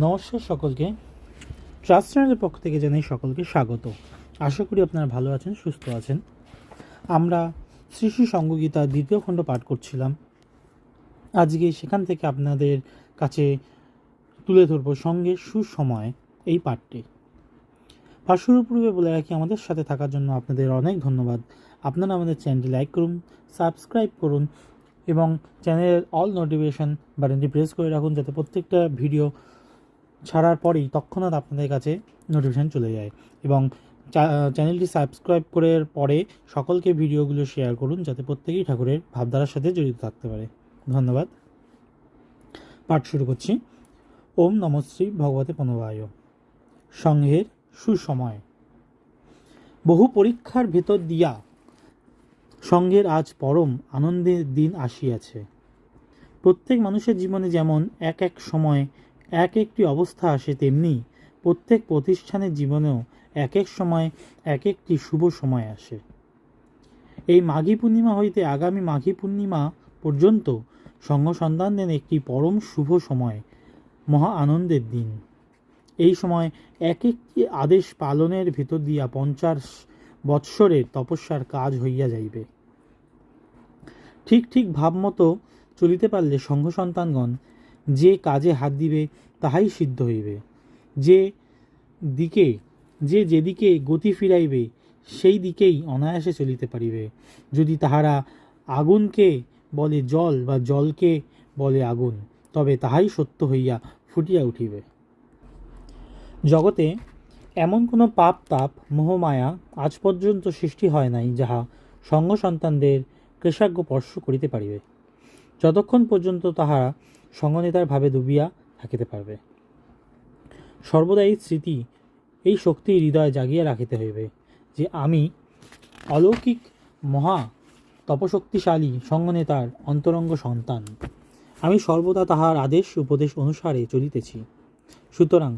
নমস্কার সকলকে। ট্রাস্ট চ্যানেলের পক্ষ থেকে জানাই সকলকে স্বাগত। আশা করি আপনারা ভালো আছেন, সুস্থ আছেন। আমরা শ্রী শ্রী সঙ্গগীতার দ্বিতীয় খণ্ড পাঠ করছিলাম। আজকে সেখান থেকে আপনাদের কাছে তুলে ধরব সঙ্গে সুসময় এই পাঠটি। পাঠ পূর্বে বলে রাখি, আমাদের সাথে থাকার জন্য আপনাদের অনেক ধন্যবাদ। আপনারা আমাদের চ্যানেলটি লাইক করুন, সাবস্ক্রাইব করুন এবং চ্যানেলের অল নোটিফিকেশান বাটনটি প্রেস করে রাখুন, যাতে প্রত্যেকটা ভিডিও ছাড়ার পরেই তৎক্ষণাৎ আপনাদের কাছে নোটিফিকেশান চলে যায় এবং চ্যানেলটি সাবস্ক্রাইব করে পরে সকলকে ভিডিওগুলো শেয়ার করুন যাতে প্রত্যেকেই ঠাকুরের ভাবধারার সাথে জড়িত থাকতে পারে। ধন্যবাদ। পাঠ শুরু করছি। ওম নমশ্রী ভগবতে প্রণবায় সংঘের সুসময়। বহু পরীক্ষার ভেতর দিয়া সঙ্গের আজ পরম আনন্দের দিন আসিয়াছে। প্রত্যেক মানুষের জীবনে যেমন এক এক সময় এক একটি অবস্থা আসে তেমনি প্রত্যেক প্রতিষ্ঠানের জীবনেও এক এক সময়, এক একটি শুভ সময় আসে। এই মাঘী পূর্ণিমা হইতে আগামী মাঘী পূর্ণিমা পর্যন্ত সঙ্গ সন্তানদের একটি পরম শুভ সময়, মহা আনন্দের দিন। এই সময় এক একটি আদেশ পালনের ভিতর দিয়া পঞ্চাশ বৎসরের তপস্যার কাজ হইয়া যাইবে। ঠিক ঠিক ভাবমতো চলিতে পারলে সংঘ সন্তানগণ যে কাজে হাত দিবে, তাহাই সিদ্ধ হইবে। যে দিকে, যে যেদিকে গতি ফিরাইবে, সেই দিকেই অনায়াসে চলিতে পারিবে। যদি তাহারা আগুনকে বলে জল বা জলকে বলে আগুন, তবে তাহাই সত্য হইয়া ফুটিয়া উঠিবে। জগতে এমন কোনো পাপ, তাপ মোহমায়া আজ পর্যন্ত সৃষ্টি হয় নাই, যাহা সঙ্গ সন্তানদের কৃষাজ্ঞ স্পর্শ করিতে পারিবে। যতক্ষণ পর্যন্ত তাহারা সঙ্গনেতার ভাবে ডুবিয়া থাকিতে পারবে। সর্বদা এই স্মৃতি, এই শক্তি হৃদয়ে জাগিয়া রাখিতে হইবে যে আমি অলৌকিক মহা তপশক্তিশালী সঙ্গনেতার অন্তরঙ্গ সন্তান। আমি সর্বদা তাহার আদেশ, উপদেশ অনুসারে চলিতেছি। সুতরাং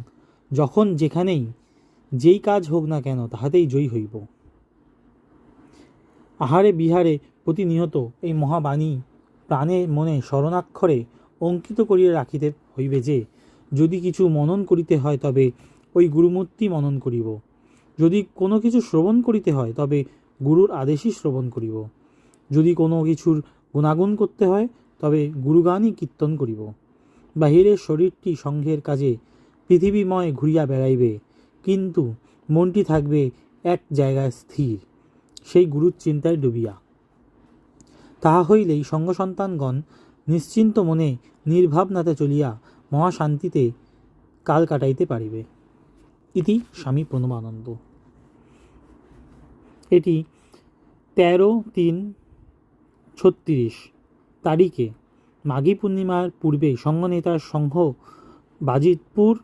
যখন যেখানেই যেই কাজ হোক না কেন তাহাতেই জয়ী হইব। আহারে বিহারে প্রতিনিয়ত এই মহাবাণী প্রাণে মনে স্মরণাক্ষরে অঙ্কিত করিয়া রাখিতে হইবে যে, যদি কিছু মনন করিতে হয় তবে ওই গুরুমূর্তি মনন করিব। যদি কোনো কিছু শ্রবণ করিতে হয় তবে গুরুর আদেশই শ্রবণ করিব। যদি কোনো কিছুর গুণাগুণ করতে হয় তবে গুরুগানই কীর্তন করিব। বাহিরের শরীরটি সংঘের কাজে পৃথিবীময় ঘুরিয়া বেড়াইবে, কিন্তু মনটি থাকবে এক জায়গায় স্থির, সেই গুরুর চিন্তায় ডুবিয়া। তাহা হইলেই সঙ্গসন্তানগণ নিশ্চিন্ত মনে নির্ভাবনাতে চলিয়া মহাশান্তিতে কাল কাটাইতে পারিবে। ইতি স্বামী প্রণবানন্দ। এটি তেরো তিন ছত্রিশ তারিখে মাঘী পূর্ণিমার পূর্বে সঙ্গনেতার সংঘ বাজিতপুর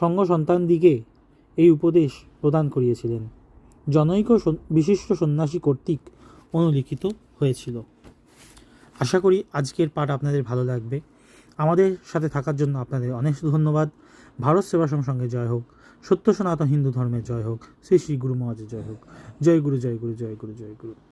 সঙ্গ সন্তানদিকে এই উপদেশ প্রদান করিয়েছিলেন। জনৈক বিশিষ্ট সন্ন্যাসী কর্তৃক অনুলিখিত হয়েছিল। আশা করি আজকের পাঠ আপনাদের ভালো লাগবে। আমাদের সাথে থাকার জন্য আপনাদের অনেক ধন্যবাদ। ভারত সেবা সঙ্গে জয় হোক। সত্য সনাতন হিন্দু ধর্মের জয় হোক। শ্রী শ্রী গুরু মহাজের জয় হোক। জয় গুরু জয় গুরু জয় গুরু জয় গুরু।